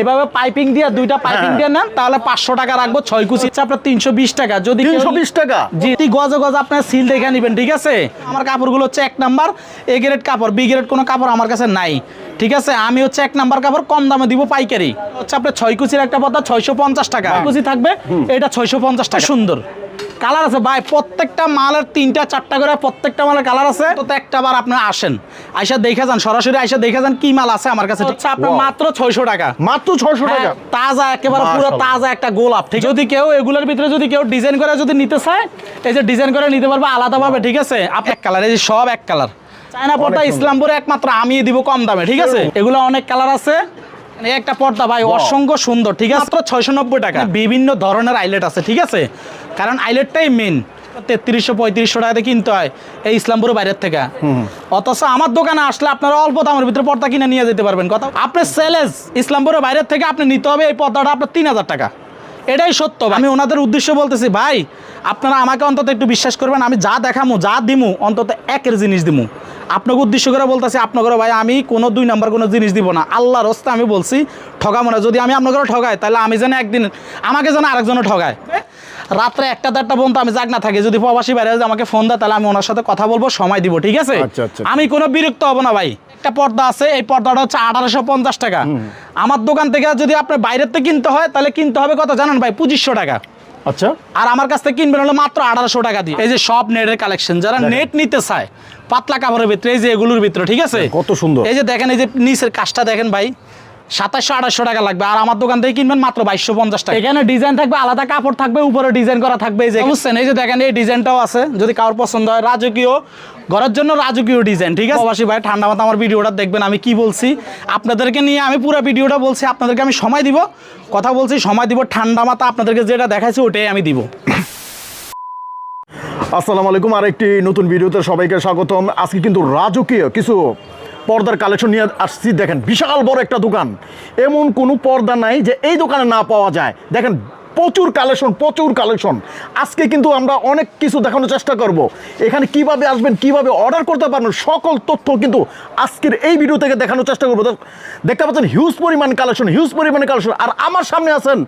এভাবে পাইপিং দিয়ে দুইটা পাইপিং হ্যাঁ। দিয়ে নেন তাহলে পাঁচশো টাকা রাখব ছয় কুচি। আপনার তিনশো বিশ টাকা। যদি তিনশো বিশ টাকা? জি গজে গজ আপনার সিল দেখে নেবেন ঠিক আছে? আমার কাপড়গুলো হচ্ছে এক নাম্বার এ গ্রেড কাপড় বি গ্রেড কোনো কাপড় আমার কাছে নাই। ঠিক আছে? আমি হচ্ছে এক নাম্বার কাপড় কম দামে দিব পাইকারি। হচ্ছে আপনার ছয় কুচির একটা পদ্মা ছয়শো পঞ্চাশ টাকা। কুচি থাকবে এটা ছয়শো পঞ্চাশ টাকা। সুন্দর। কালার আছে ভাই প্রত্যেকটা মালের তিনটা চারটা করে প্রত্যেকটা মালের কালার আছে। তো একটা বার আপনি আসেন। আইসা দেখে যান সরাসরি আইসা দেখে যান কি মাল আছে আমার কাছে। হচ্ছে আপনার মাত্র ছয়শো টাকা। মাত্র ছয়শো টাকা? হ্যাঁ, তাজা একেবারে পুরো তাজা একটা গোলাপ ঠিক যদি কেউ এগুলোর ভিতরে যদি কেউ ডিজাইন করে যদি নিতে চায় এই যে ডিজাইন করে নিতে পারবে আলাদাভাবে ঠিক আছে? আপনি এক কালার এই যে সব এক কালার। চায়না পর্দা। ইসলামপুরে একমাত্র আমি দিব কম দামে ঠিক আছে? এগুলো অনেক কালার আছে। একটা পর্দা ভাই অসংখ্য সুন্দর ঠিক আছে? মাত্র ছয়শো নব্বই টাকা বিভিন্ন ধরনের আইলেট আছে ঠিক আছে? কারণ আইলেটটাই মেন তেত্রিশশো পঁয়ত্রিশশো টাকাতে কিনতে হয় এই ইসলামপুরের বাইরের থেকে। অথচ আমার দোকানে আসলে আপনারা অল্প দামের ভিতরে পর্দা কিনে নিয়ে যেতে পারবেন। কথা আপনার সেলেস ইসলামপুরের বাইরের থেকে আপনি নিতে হবে এই পর্দাটা আপনার তিন হাজার টাকা। এটাই সত্য। আমি ওনাদের উদ্দেশ্য বলতেছি ভাই আপনারা আমাকে অন্তত একটু বিশ্বাস করবেন আমি যা দেখামু যা দিমু অন্তত একের জিনিস দিমু। আপনাকে উদ্দেশ্য করে বলতেছি আপনাকে ভাই আমি কোনো দুই নাম্বার কোনো জিনিস দিব না। আল্লাহর হস্তে আমি বলছি ঠগাবো না। যদি আমি আপনাকে ঠগাই তাহলে আমি যেন একদিন আমাকে যেন আরেকজনে ঠগায়। রাত্রে একটা দেড়টা পর্যন্ত আমি জাগ না থাকি। যদি প্রবাসী বাইরে আমাকে ফোন দেয় তাহলে আমি ওনার সাথে কথা বলব সময় দিব ঠিক আছে? আচ্ছা, আচ্ছা। আমি কোনো বিরক্ত হব না ভাই। একটা পর্দা আছে এই পর্দাটা হচ্ছে আঠারোশো পঞ্চাশ টাকা। আমার দোকান থেকে যদি আপনার বাইরের থেকে কিনতে হয় তাহলে কিনতে হবে কত জানেন ভাই? পঁচিশশো টাকা। আচ্ছা। আর আমার কাছ থেকে কিনবেন হলো মাত্র আঠারোশো টাকা দিয়ে। এই যে সব নেটের কালেকশন যারা নেট নিতে চায় পাতলা কাপড়ের ভিতরে এই যে এগুলোর ভিতরে ঠিক আছে? কত সুন্দর। এই যে দেখেন এই যে নিচের কাজটা দেখেন ভাই সাতাশশো আঠাশশো টাকা লাগবে। আর আমার দোকান থেকে কিনবেন মাত্র বাইশশো পঞ্চাশ টাকা। এখানে ডিজাইন থাকবে আলাদা কাপড় থাকবে উপরে ডিজাইন করা থাকবে এই যে বুঝছেন এই যে দেখেন এই ডিজাইনটাও আছে। যদি কারোর পছন্দ হয় রাজকীয় ঘরের জন্য রাজকীয় ডিজাইন ঠিক আছে? প্রবাসী ভাই ঠান্ডা মাথা আমার ভিডিওটা দেখবেন আমি কি বলছি? আপনাদেরকে নিয়ে আমি পুরো ভিডিওটা বলছি আপনাদেরকে আমি সময় দিব। কথা বলছি সময় দিব ঠান্ডা মাথা আপনাদেরকে যেটা দেখাইছি ওটাই আমি দিব। আসসালামু আলাইকুম আর একটি নতুন ভিডিওতে সবাইকে স্বাগতম। আজকে কিন্তু রাজকীয় কিছু পর্দার কালেকশন নিয়ে আসছি। দেখেন বিশাল বড় একটা দোকান। এমন কোনো পর্দা নাই যে এই দোকানে না পাওয়া যায়। দেখেন প্রচুর কালেকশন প্রচুর কালেকশন। আজকে কিন্তু আমরা অনেক কিছু দেখানোর চেষ্টা করব। এখানে কীভাবে আসবেন কীভাবে অর্ডার করতে পারবেন সকল তথ্য কিন্তু আজকের এই ভিডিও থেকে দেখানোর চেষ্টা করব। দেখতে পাচ্ছেন হিউজ পরিমাণ কালেকশন হিউজ পরিমাণে কালেকশন। আর আমার সামনে আছেন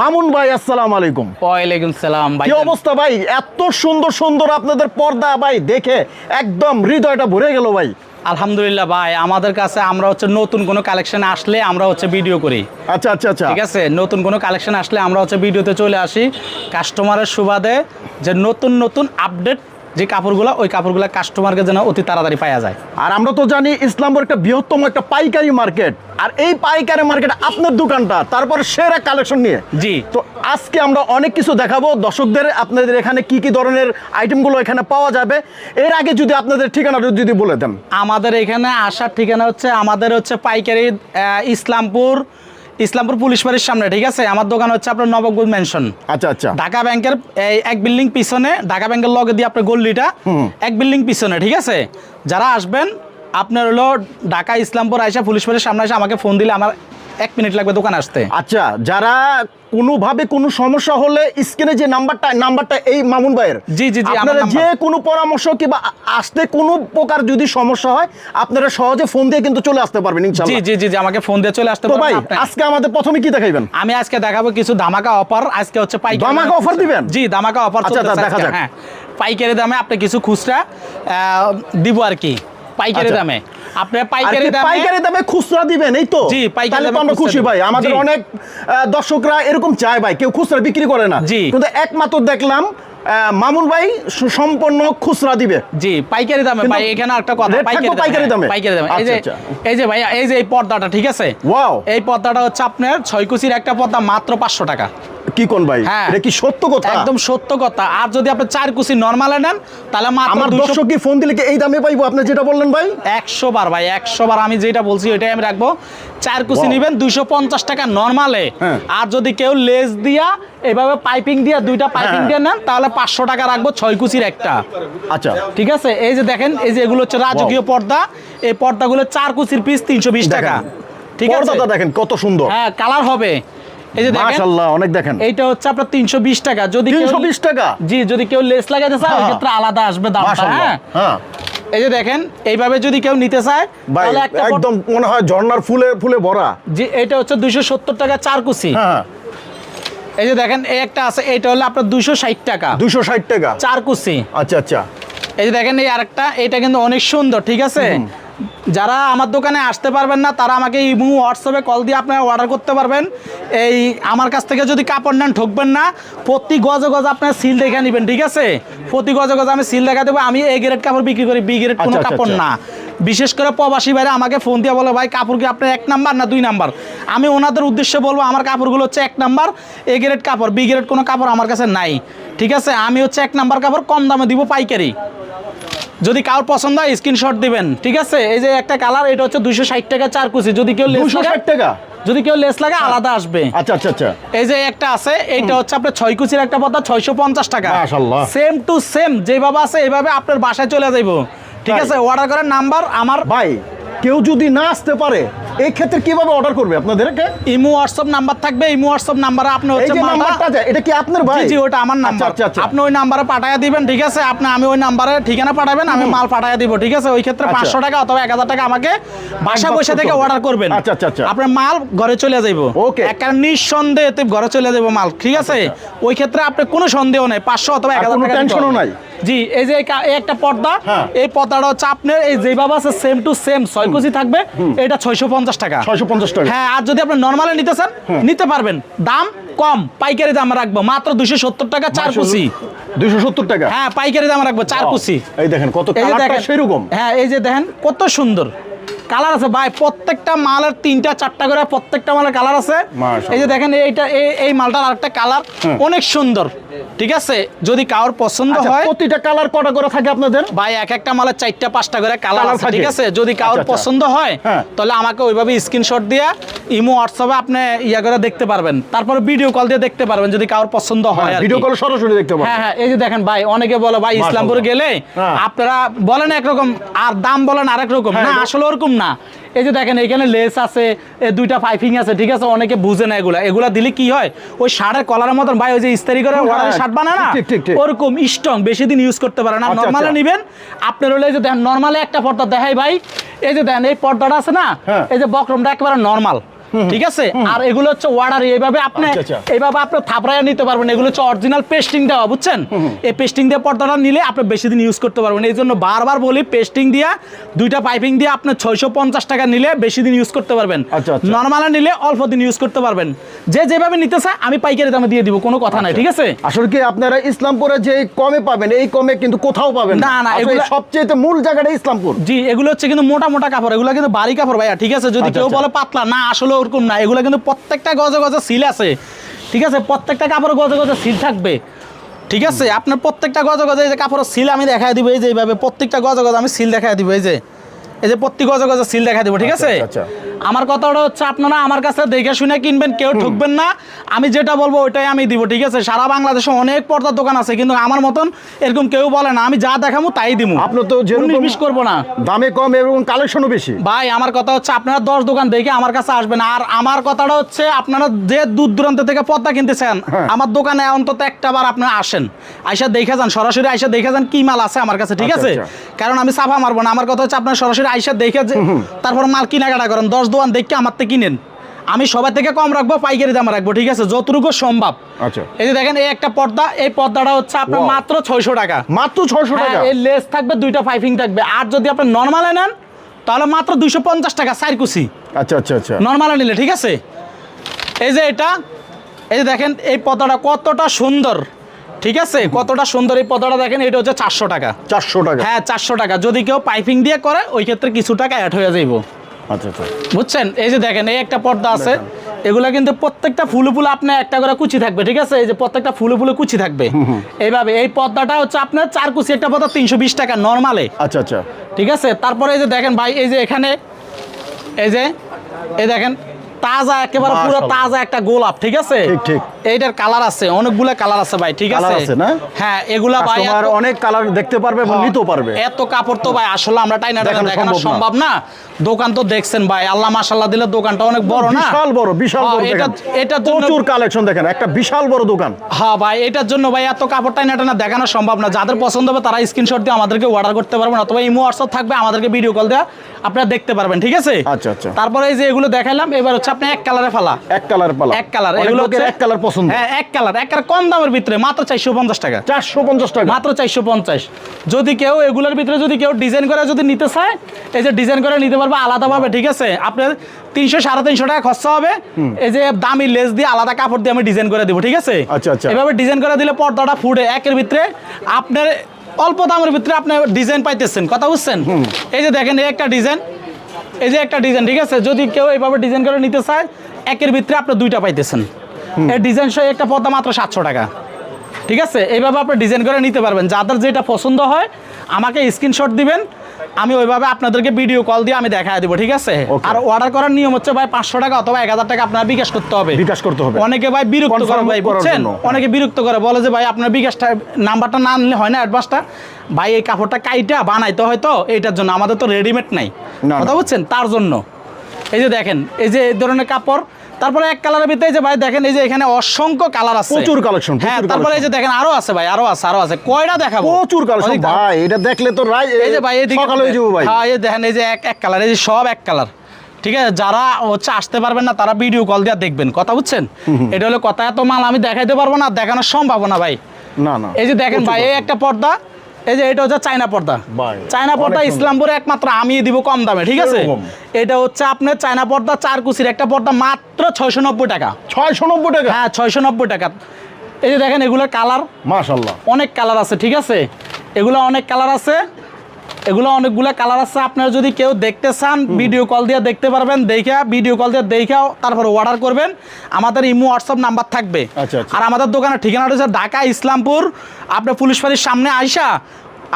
মামুন ভাই আসসালামু আলাইকুম। ওয়ালাইকুম সালাম ভাই। কি অবস্থা ভাই? এত সুন্দর সুন্দর আপনাদের পর্দা ভাই দেখে একদম হৃদয়টা ভরে গেল ভাই। আলহামদুলিল্লাহ ভাই আমাদের কাছে আমরা হচ্ছে নতুন কোনো কালেকশন আসলে আমরা হচ্ছে ভিডিও করি। আচ্ছা আচ্ছা আচ্ছা। ঠিক আছে? নতুন কোনো কালেকশন আসলে আমরা হচ্ছে ভিডিওতে চলে আসি। কাস্টমারের সুবাদে যে নতুন নতুন আপডেট যে কাপড়গুলো ওই কাপড়গুলো কাস্টমারকে যেন অতি তাড়াতাড়ি পাওয়া যায়। আর আমরা তো জানি ইসলামপুর একটা বৃহত্তম একটা পাইকারি মার্কেট। আর এই পাইকারি মার্কেট আপনার দোকানটা তারপর সেরা কালেকশন নিয়ে। জি। তো আজকে আমরা অনেক কিছু দেখাবো। দর্শকদের আপনাদের এখানে কি কি ধরনের আইটেমগুলো এখানে পাওয়া যাবে? এর আগে যদি আপনাদের ঠিকানাটা যদি বলে দেন। আমাদের এখানে আসার ঠিকানা হচ্ছে আমাদের হচ্ছে পাইকারি ইসলামপুর ইসলামপুর পুলিশ বাড়ির সামনে ঠিক আছে? আমার দোকান হচ্ছে আপনার নবগঞ্জ মেনশন আচ্ছা আচ্ছা। ঢাকা ব্যাংকের এই এক বিল্ডিং পিছনে ঢাকা ব্যাংকের লগে দিয়ে আপনার গল্লিটা এক বিল্ডিং পিছনে ঠিক আছে? যারা আসবেন আপনার হলো ঢাকা ইসলামপুর আইসা পুলিশ বাড়ির সামনে এসে আমাকে ফোন দিলে আমার এক মিনিট লাগবে দোকান আসতে। আচ্ছা যারা কোনোভাবে কোনো সমস্যা হলে স্ক্রিনে যে নাম্বারটা নাম্বারটা এই মামুন ভাইয়ের। জি, জি, জি, আপনারা যে কোনো পরামর্শ কিংবা আসতে কোনো প্রকার যদি সমস্যা হয় আপনারা সহজে ফোন দিয়ে কিন্তু চলে আসতে পারবেন ইনশাআল্লাহ জি জি জি আমাকে ফোন দিয়ে চলে আসতে তো ভাই আজকে আমাদের প্রথমে কি দেখাইবেন? আমি আজকে দেখাবো কিছু ধামাকা অফার আজকে হচ্ছে পাইকারি ধামাকা অফার দিবেন? জি ধামাকা অফার আচ্ছা, দেখা আজকে, যাক। হ্যাঁ। পাইকারি দামে আপনি কিছু খুচরা দিব আর কি। পাইকারি আচ্ছা। দামে। পাইকারি দামে পাইকারি দামে খুচরা দিবেন এই তো? জি, পাইকারি দামে আমরা খুশি ভাই। আমাদের অনেক দর্শকরা এরকম চায় ভাই। কেউ খুচরা বিক্রি করে না। কিন্তু একমাত্র দেখলাম মামুন ভাই সম্পূর্ণ খুচরা দিবে। জি পাইকারি দামে। ভাই এখানে একটা কথা পাইকারি হ্যাঁ, দামে? পাইকারি দামে। এই যে আচ্ছা, এই যে ভাই এই যে এই পর্দাটা ঠিক আছে! এই পর্দাটা হচ্ছে আপনার ছয় কুচির একটা পর্দা মাত্র পাঁচশো টাকা। কি কোন ভাই? হ্যাঁ। এটা কি সত্য কথা? একদম সত্য কথা। আর যদি আপনি চার কুচি নর্মালে নেন তাহলে আমার দর্শক কি ফোন দিলে এই দামে পাইবো? আপনি যেটা বললেন ভাই। একশো বার ভাই একশো বার আমি যেটা বলছি ওইটাই আমি রাখব। চার কুচি নেবেন দুইশো পঞ্চাশ টাকা নর্মালে হ্যাঁ। আর যদি কেউ লেস দিয়া এভাবে পাইপিং দিয়া দুইটা পাইপিং হ্যাঁ। দিয়ে নেন তাহলে পাঁচশো টাকা রাখব ছয় কুচির একটা। আচ্ছা। ঠিক আছে? এই যে দেখেন এই যে এগুলো হচ্ছে রাজকীয় পর্দা। এই পর্দাগুলো চার কুচির পিস তিনশো বিশ টাকা। ঠিক আছে? দেখেন কত সুন্দর। হ্যাঁ কালার হবে। এই যে দেখেন মাশাআল্লাহ অনেক দেখেন। এইটা হচ্ছে আপনার তিনশো বিশ টাকা। যদি 320 টাকা? জি যদি কেউ লেস লাগাইতে চায় ওই হ্যাঁ। ক্ষেত্রে আলাদা আসবে দামটা হ্যাঁ। হ্যাঁ। এই যে দেখেন এইভাবে যদি কেউ নিতে চায় তাহলে একটা একদম মনে হয় ঝর্ণার ফুলে ফুলে ভরা। জি এটা হচ্ছে দুইশো সত্তর টাকা চার কুচি। হ্যাঁ। এই যে দেখেন এই একটা আছে এটা হলো আপনার দুইশো ষাট টাকা। দুশো ষাট টাকা। চার কুচি। আচ্ছা আচ্ছা। এই যে দেখেন এই আরেকটা এটা কিন্তু অনেক সুন্দর ঠিক আছে? যারা আমার দোকানে আসতে পারবেন না তারা আমাকে ইমু হোয়াটসঅ্যাপে কল দিয়ে আপনারা অর্ডার করতে পারবেন। এই আমার কাছ থেকে যদি কাপড় নেন ঠকবেন না। প্রতি গজে গজ আপনার সিল দেখে নেবেন ঠিক আছে? প্রতি গজে গজ আমি সিল দেখা দেবো। আমি এ গ্রেড কাপড় বিক্রি করি বি গ্রেড কোনো আচ্ছা, আচ্ছা, কাপড় আচ্ছা। না। বিশেষ করে প্রবাসী বাইরে আমাকে ফোন দিয়ে বলে ভাই কাপড় কি আপনার এক নাম্বার না দুই নাম্বার? আমি ওনাদের উদ্দেশ্যে বলব আমার কাপড়গুলো হচ্ছে এক নাম্বার এ গ্রেড কাপড় বি গ্রেড কোনো কাপড় আমার কাছে নাই। ঠিক আছে? আমি হচ্ছে এক নাম্বার কাপড় কম দামে দিব পাইকারি। যদি কার পছন্দ হয় স্ক্রিনশট দিবেন ঠিক আছে? এই যে একটা কালার এটা হচ্ছে দুইশো ষাট টাকা চার কুচি। যদি কেউ দুশো ষাট টাকা? যদি কেউ লেস লাগে আলাদা আসবে। আচ্ছা আচ্ছা আচ্ছা। এই যে একটা আছে এইটা হচ্ছে আপনার ছয় কুচির একটা পদ্মা ছয়শো পঞ্চাশ টাকা। সেম টু সেম যেভাবে আছে এইভাবে আপনার বাসায় চলে যাইব। ঠিক আছে? অর্ডার করার নাম্বার আমার ভাই কেউ যদি না আসতে পারে এই ক্ষেত্রে কীভাবে অর্ডার করবে আপনাদেরকে ইমো হোয়াটসঅ্যাপ নাম্বার থাকবে ইমো হোয়াটসঅ্যাপ নাম্বারে আপনি হচ্ছে মালটা এটা কি আপনার ভাই? জি ওটা আমার নাম্বার। আচ্ছা আচ্ছা। আপনি ওই নাম্বারে পাঠায় দিবেন ঠিক আছে? আপনি আমি ওই নাম্বারে ঠিকানা পাঠাবেন আমি মাল পাঠায় দিব ঠিক আছে? ওই ক্ষেত্রে আচ্ছা। পাঁচশো টাকা অথবা এক হাজার টাকা আমাকে বাসা বসে থেকে অর্ডার করবেন। আচ্ছা, আচ্ছা, আচ্ছা। আপনার মাল ঘরে চলে যাইব। ওকে। একটা নিঃসন্দেহে ঘরে চলে যাব মাল ঠিক আছে? ওই ক্ষেত্রে আপনার কোনো সন্দেহ নেই পাঁচশো অথবা এক আর হাজার কোনো টাকা দিতে tension নাই? জি এই যে একটা পর্দা হ্যাঁ। এই পর্দাটা হচ্ছে আপনার এই যেভাবে আছে সেম টু সেম ছয় কেজি থাকবে এটা ছয়শো পঞ্চাশ টাকা। ছয়শো পঞ্চাশ টাকা। হ্যাঁ আর যদি আপনি নর্মালে নিতে চান নিতে পারবেন। দাম কম পাইকারি দাম রাখব। মাত্র দুশো সত্তর টাকা চার কুচি। দুইশো সত্তর টাকা? হ্যাঁ পাইকারি দাম রাখব চার কুচি। এই দেখেন কত এই কালারটা দেখেন সেরকম। হ্যাঁ এই যে দেখেন কত সুন্দর। কালার আছে ভাই প্রত্যেকটা মালের তিনটা চারটা করে প্রত্যেকটা মালের কালার আছে। এই যে দেখেন এইটা এই- মালটার আরেকটা কালার হ্যাঁ। অনেক সুন্দর। ঠিক আছে? যদি কারোর পছন্দ আচ্ছা হয় প্রতিটা কালার কটা করে থাকে আপনাদের? ভাই এক একটা মালের চারটা পাঁচটা করে কালার আছে ঠিক আছে? যদি কারোর আচ্ছা, আচ্ছা। পছন্দ হয় হ্যাঁ। তাহলে আমাকে ওইভাবে স্ক্রিনশট দিয়ে ইমো হোয়াটসঅ্যাপে আপনি ইয়া করে দেখতে পারবেন। তারপরে ভিডিও কল দিয়ে দেখতে পারবেন যদি কারোর পছন্দ হয় ভিডিও কি। কল সরাসরি দেখতে পাবেন হ্যাঁ হ্যাঁ এই যে দেখেন ভাই অনেকে বলে ভাই ইসলামপুর গেলে হ্যাঁ। আপনারা বলেন একরকম আর দাম বলেন আরেক রকম। হ্যাঁ, না আসলে ওরকম না। এই যে দেখেন এখানে লেস আছে দুইটা পাইপিং আছে ঠিক আছে? অনেকে বুঝে না এগুলা। এগুলা দিলে কি হয়? ওই সারের কলার মতন ভাই ওই যে ইস্তারি করে হ্যাঁ, ওয়ারের শার্ট বানায় না? ঠিক, ঠিক, ঠিক। ওরকম স্ট্রং বেশি দিন ইউজ করতে পারে না। নরমাল নর্মালে নেবেন নিবেন আপনার হলে যে দেখেন নর্মালে একটা পর্দা দেখাই ভাই। এই যে দেখেন এই পর্দাটা আছে না? হ্যাঁ। এই যে বক্রমটা একেবারে নর্মাল ঠিক আছে? আর এগুলো হচ্ছে ওয়ার্ডার এইভাবে আপনি আচ্ছা, আচ্ছা। এইভাবে আপনি থাপড়াইয়া নিতে পারবেন। এগুলো হচ্ছে অরিজিনাল পেস্টিং দেওয়া বুঝছেন? এই পেস্টিং দিয়ে পর্দাটা নিলে আপনি বেশি দিন ইউজ করতে পারবেন। এই জন্য বারবার বলি পেস্টিং দিয়া দুইটা পাইপিং দিয়ে আপনি ছয়শো পঞ্চাশ টাকা নিলে বেশি দিন ইউজ করতে পারবেন। আচ্ছা, আচ্ছা। নর্মালে নিলে অল্প দিন ইউজ করতে পারবেন। যে যেভাবে নিতে চায় আমি পাইকারি দামে দিয়ে দিব কোনো কথা নাই ঠিক আছে? আসলে কি আপনারা ইসলামপুরে যে কমে পাবেন এই কমে কিন্তু কোথাও পাবেন না, না, এগুলা- সবচেয়ে মূল জায়গাটা ইসলামপুর। জি এগুলো হচ্ছে কিন্তু মোটা মোটা কাপড় এগুলো কিন্তু বাড়ি কাপড় ভাইয়া ঠিক আছে? যদি কেউ। বলে পাতলা না আসলে ওরকম না, এগুলো কিন্তু প্রত্যেকটা গজে গজে সিল আছে। ঠিক আছে? প্রত্যেকটা কাপড় গজে গজে সিল থাকবে। ঠিক আছে? আপনার প্রত্যেকটা গজে গজে এই যে কাপড়ের সিল আমি দেখাই দিব, এই যে এইভাবে প্রত্যেকটা গজে গজে আমি সিল দেখাই দিব, এই যে। এই যে প্রত্যেক গজে গজে সিল দেখাই দিব ঠিক আচ্ছা, আছে? আচ্ছা, আমার কথাটা হচ্ছে আপনারা আমার কাছে দেখে শুনে কিনবেন কেউ ঠকবেন না। আমি যেটা বলব ওইটাই আমি দিব ঠিক আছে? সারা বাংলাদেশে অনেক পর্দার দোকান আছে কিন্তু আমার মতন এরকম কেউ বলে না। আমি যা দেখাবো তাই দিব আপনার তো মিস করব না। দামে কম এবং কালেকশনও বেশি। ভাই আমার কথা হচ্ছে আপনারা দশ দোকান দেখে আমার কাছে আসবেন। আর আমার কথাটা হচ্ছে আপনারা যে দূর দূরান্ত থেকে পদ্মা কিনতে চান হ্যাঁ। আমার দোকানে অন্তত একটা বার আপনারা আসেন। আইসা দেখে যান সরাসরি আইসা দেখে যান কি মাল আছে আমার কাছে ঠিক আচ্ছা, আছে? আচ্ছা। কারণ আমি সাফা মারবো না। আমার কথা হচ্ছে আপনারা সরাসরি আইসা দেখে যে- তারপর মাল কেনাকাটা করেন দশ দোয়ান দেখে আমার থেকে কিনেন। আমি সবার থেকে কম রাখব পাইকারি দামে রাখব ঠিক আছে? যতটুকু সম্ভব। আচ্ছা। এই যে দেখেন এই একটা পর্দা এই পর্দাটা হচ্ছে আপনার মাত্র ছয়শো টাকা। মাত্র ছয়শো টাকা? হ্যাঁ, এই লেস থাকবে দুইটা পাইপিং থাকবে। আর যদি আপনি নর্মালে নেন তাহলে মাত্র দুইশো পঞ্চাশ টাকা কুচি। আচ্ছা আচ্ছা আচ্ছা। নর্মালে নিলে ঠিক আছে? এই যে এটা এই যে দেখেন এই পর্দাটা কতটা সুন্দর। ঠিক আছে? কতটা সুন্দর এই পদাটা দেখেন এটা হচ্ছে চারশো টাকা। চারশো টাকা। হ্যাঁ চারশো টাকা। যদি কেউ পাইপিং দিয়ে করে ওই ক্ষেত্রে কিছু টাকা অ্যাড হয়ে যাইব। আচ্ছা আচ্ছা। বুঝছেন? এই যে দেখেন এই একটা পর্দা আছে। এগুলা কিন্তু প্রত্যেকটা ফুলে ফুলে আপনার একটা করে কুচি থাকবে ঠিক আছে? এই যে প্রত্যেকটা ফুলে ফুলে কুচি থাকবে। এইভাবে এই পর্দাটা হচ্ছে আপনার চার কুচি একটা পর্দা তিনশো বিশ টাকা নর্মালে আচ্ছা আচ্ছা। ঠিক আছে? তারপরে এই যে দেখেন ভাই এই যে এখানে এই যে এই দেখেন তাজা একেবারে পুরো তাজা একটা গোলাপ ঠিক আছে? ঠিক, ঠিক। এইটার কালার আছে অনেকগুলা কালার আছে ভাই ঠিক আছে? আছে না? হ্যাঁ এগুলা ভাই কাস্টমার অনেক কালার দেখতে পারবে এবং নিতেও পারবে। এত কাপড় তো ভাই আসলে আমরা টাইনা দেখানো সম্ভব না। দোকান তো দেখছেন ভাই আল্লাহ মাশাল্লাহ দিলে দোকানটা অনেক বড় না? বিশাল বড় বিশাল হ্যাঁ, বড় এটা। এটার জন্য প্রচুর কালেকশন দেখেন একটা বিশাল বড় দোকান। হ্যাঁ ভাই এটার জন্য ভাই এত কাপড় টাইনা টাইনা দেখানো সম্ভব না। যাদের পছন্দ হবে তারা স্ক্রিনশট দিয়ে আমাদেরকে অর্ডার করতে পারবেন অথবা ইমো হোয়াটসঅ্যাপ থাকবে আমাদেরকে ভিডিও কল দেওয়া আপনারা দেখতে পারবেন ঠিক আছে? আচ্ছা, আচ্ছা। তারপরে এই যে এগুলো দেখাইলাম এবার হচ্ছে আপনি এক কালারে ফালা। এক কালার পালা এক কালার এগুলো এক কালার পছন্দ? হ্যাঁ এক কালার এক কালার কম দামের ভিতরে মাত্র চারশো পঞ্চাশ টাকা। চারশো পঞ্চাশ টাকা? মাত্র চারশো পঞ্চাশ। যদি কেউ এগুলোর ভিতরে যদি কেউ ডিজাইন করে যদি নিতে চায় এই যে ডিজাইন করে নিতে পারবে আলাদাভাবে ঠিক আছে? আপনার তিনশো সাড়ে তিনশো টাকা খরচা হবে। এই যে দামি লেস দিয়ে আলাদা কাপড় দিয়ে আমি ডিজাইন করে দিব ঠিক আছে? আচ্ছা, আচ্ছা। এভাবে ডিজাইন করে দিলে পর্দাটা ফুটে একের ভিতরে আপনার অল্প দামের ভিতরে আপনি ডিজাইন পাইতেছেন কথা বুঝছেন? এই যে দেখেন এই একটা ডিজাইন এই যে একটা ডিজাইন ঠিক আছে? যদি কেউ এইভাবে ডিজাইন করে নিতে চায় একের ভিতরে আপনি দুইটা পাইতেছেন। এই ডিজাইন সহ একটা পর্দা মাত্র সাতশো টাকা। ঠিক আছে? এইভাবে আপনি ডিজাইন করে নিতে পারবেন। যাদের যেটা পছন্দ হয় আমাকে স্ক্রিনশট দিবেন। আমি ওইভাবে আপনাদেরকে ভিডিও কল দিয়ে আমি দেখায় দিব ঠিক আছে? আর অর্ডার করার নিয়ম হচ্ছে ভাই পাঁচশো টাকা অথবা এক হাজার টাকা আপনার বিকাশ করতে হবে। বিকাশ করতে হবে। অনেকে ভাই বিরক্ত করে ভাই বুঝছেন? অনেকে বিরক্ত করে বলে যে ভাই আপনার বিকাশটা নাম্বারটা না নিলে হয় না অ্যাডভান্সটা ভাই এই কাপড়টা কাইটা বানাইতে হয়তো এইটার জন্য। আমাদের তো রেডিমেড নাই। কথা। বুঝছেন? তার জন্য। এই যে দেখেন এই যে এই ধরনের কাপড় তারপরে এক কালারের ভিতরে এই যে ভাই দেখেন এই যে এখানে অসংখ্য কালার আছে। প্রচুর কালেকশন হ্যাঁ তারপরে এই যে দেখেন আরও আছে ভাই আরও আছে আরও আছে। কয়টা দেখাবো? প্রচুর কালেকশন ভাই এটা দেখলে তো রাই এই যে ভাই এদিকে সকাল হয়ে যাব ভাই। হ্যাঁ এই দেখেন এই যে এক এক কালার এই যে সব এক কালার ঠিক আছে যারা হচ্ছে আসতে পারবেন না তারা ভিডিও কল দিয়ে দেখবেন। কথা বুঝছেন? এটা হলো কথা এত মাল আমি দেখাইতে পারব না দেখানো সম্ভব না ভাই। না না এই যে দেখেন ভাই এই একটা পর্দা এই যে এটা হচ্ছে চায়না পর্দা। চায়না পর্দা। ইসলামপুরে একমাত্র আমি দিব কম দামে ঠিক আছে? এটা হচ্ছে আপনার চায়না পর্দা চার কুচির একটা পর্দা মাত্র ছয়শো নব্বই টাকা। ছয়শো নব্বই টাকা? হ্যাঁ ছয়শো নব্বই টাকা। এই যে দেখেন এগুলো কালার মাশাল্লাহ অনেক কালার আছে ঠিক আছে? এগুলো অনেক কালার আছে। এগুলো অনেকগুলো কালার আছে আপনারা যদি কেউ দেখতে চান ভিডিও কল দিয়ে দেখতে পারবেন দেখা ভিডিও কল দিয়ে দেখাও তারপর অর্ডার করবেন। আমাদের ইমো হোয়াটসঅ্যাপ নাম্বার থাকবে। আচ্ছা, আচ্ছা। আর আমাদের দোকানের ঠিকানাটা হচ্ছে ঢাকা ইসলামপুর। আপনার পুলিশ ফাঁড়ির সামনে আইসা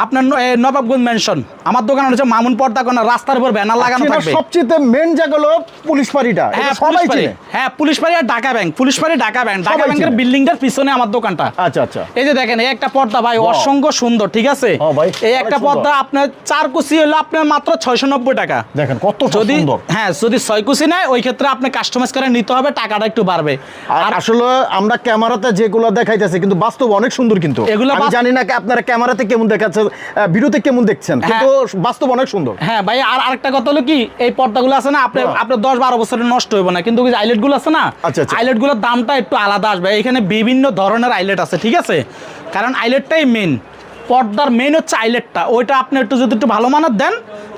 আপনার নবাবগঞ্জ মেনশন আমার দোকান হচ্ছে মামুন পর্দা কোনা রাস্তার উপর ব্যানার লাগানো থাকবে। সবচেয়ে মেন জায়গা হলো পুলিশ পাড়িটা হ্যাঁ সবাই বাড়ি। হ্যাঁ পুলিশ বাড়ি আর ঢাকা ব্যাংক পুলিশ বাড়ি ঢাকা ব্যাংক ঢাকা ব্যাংকের চেনে। বিল্ডিংটার পিছনে আমার দোকানটা। আচ্ছা আচ্ছা। এই যে দেখেন এই একটা পর্দা ভাই. অসংখ্য সুন্দর ঠিক আছে? হ্যাঁ ভাই, এই একটা পর্দা আপনার চার কুচি হলো আপনার মাত্র ছয়শো নব্বই টাকা। দেখেন কত যদি সুন্দর হ্যাঁ যদি ছয় কুচি নেয় ওই ক্ষেত্রে আপনি কাস্টমাইজ করে নিতে হবে টাকাটা একটু বাড়বে। আর আসলে আমরা ক্যামেরাতে যেগুলো দেখাইতেছি কিন্তু বাস্তব অনেক সুন্দর কিন্তু। এগুলো জানি না আপনারা ক্যামেরাতে কেমন দেখাচ্ছে ভিডিওতে কেমন দেখছেন? হ্যাঁ। কিন্তু বাস্তব অনেক সুন্দর। হ্যাঁ ভাই আর আরেকটা কথা হলো কি এই পর্দাগুলো আছে না আপনার হ্যাঁ। আপনার দশ বারো বছরের নষ্ট হইব না। কিন্তু আইলেটগুলো আছে না আচ্ছা, আচ্ছা। আইলেটগুলোর দামটা একটু আলাদা আসবে। এখানে বিভিন্ন ধরনের আইলেট আছে ঠিক আছে? কারণ আইলেটটাই মেন পর্দার মেন হচ্ছে আইলেটটা। ওইটা আপনি একটু যদি একটু ভালো মানের দেন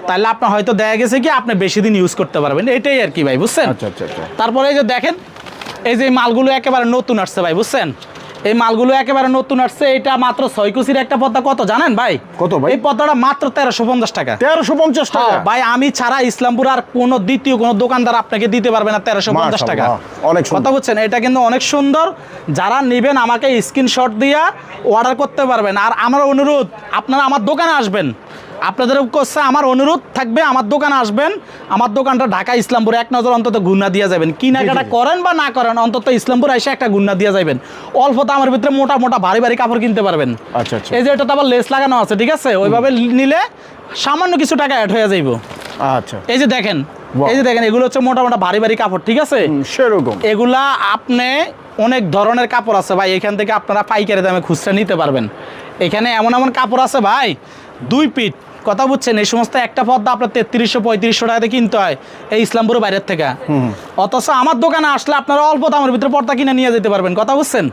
তাহলে আপনার হয়তো দেখা গেছে কি আপনি বেশি দিন ইউজ করতে পারবেন। এটাই আর কি ভাই বুঝছেন? আচ্ছা তারপরে এই যে দেখেন এই যে মালগুলো একেবারে নতুন আসছে ভাই বুঝছেন? এই মালগুলো একেবারে নতুন আসছে এটা মাত্র ছয় কুচির একটা পদ্মা। কত জানেন ভাই? কত ভাই? এই পদ্মাটা মাত্র তেরোশো পঞ্চাশ টাকা। তেরোশো পঞ্চাশ টাকা? হ্যাঁ, ভাই আমি ছাড়া ইসলামপুর আর কোন দ্বিতীয় কোন দোকানদার আপনাকে দিতে পারবে না তেরোশো পঞ্চাশ টাকা। অনেক কথা বলছেন এটা কিন্তু অনেক সুন্দর। যারা নেবেন আমাকে স্ক্রিনশট দিয়া অর্ডার করতে পারবেন। আর আমার অনুরোধ আপনারা আমার দোকানে আসবেন। আপনাদের কাছে আমার অনুরোধ থাকবে আমার দোকানে আসবেন। আমার দোকানটা ঢাকা ইসলামপুর এক নজর অন্তত গুন্না দিয়ে যাবেন। কেনাকাটা। করেন বা না করেন অন্তত ইসলামপুর এসে একটা গুন্না দিয়ে যাবেন অল্প দামের ভিতরে মোটা মোটা ভারী ভারী কাপড় কিনতে পারবেন। আচ্ছা আচ্ছা। এই যে এটাতে আবার লেস লাগানো আছে ঠিক আছে? ওইভাবে নিলে সামান্য কিছু টাকা অ্যাড হয়ে যাইব। আচ্ছা। এই যে দেখেন এই যে দেখেন এগুলো হচ্ছে মোটা মোটা ভারী ভারী কাপড় ঠিক আছে? সেরকম। এগুলা আপনি অনেক ধরনের কাপড় আছে ভাই এখান থেকে আপনারা পাইকারি দামে খুচরা নিতে পারবেন। এখানে এমন এমন কাপড় আছে ভাই দুই পিট কথা বুঝছেন এই সমস্ত একটা পদ্মা আপনার তেত্রিশশো পঁয়ত্রিশশো টাকাতে কিনতে হয় এই ইসলামপুরের বাইরের থেকে। অথচ আমার দোকানে আসলে আপনারা অল্প দামের ভিতরে পর্দা কিনে নিয়ে যেতে পারবেন কথা বুঝছেন?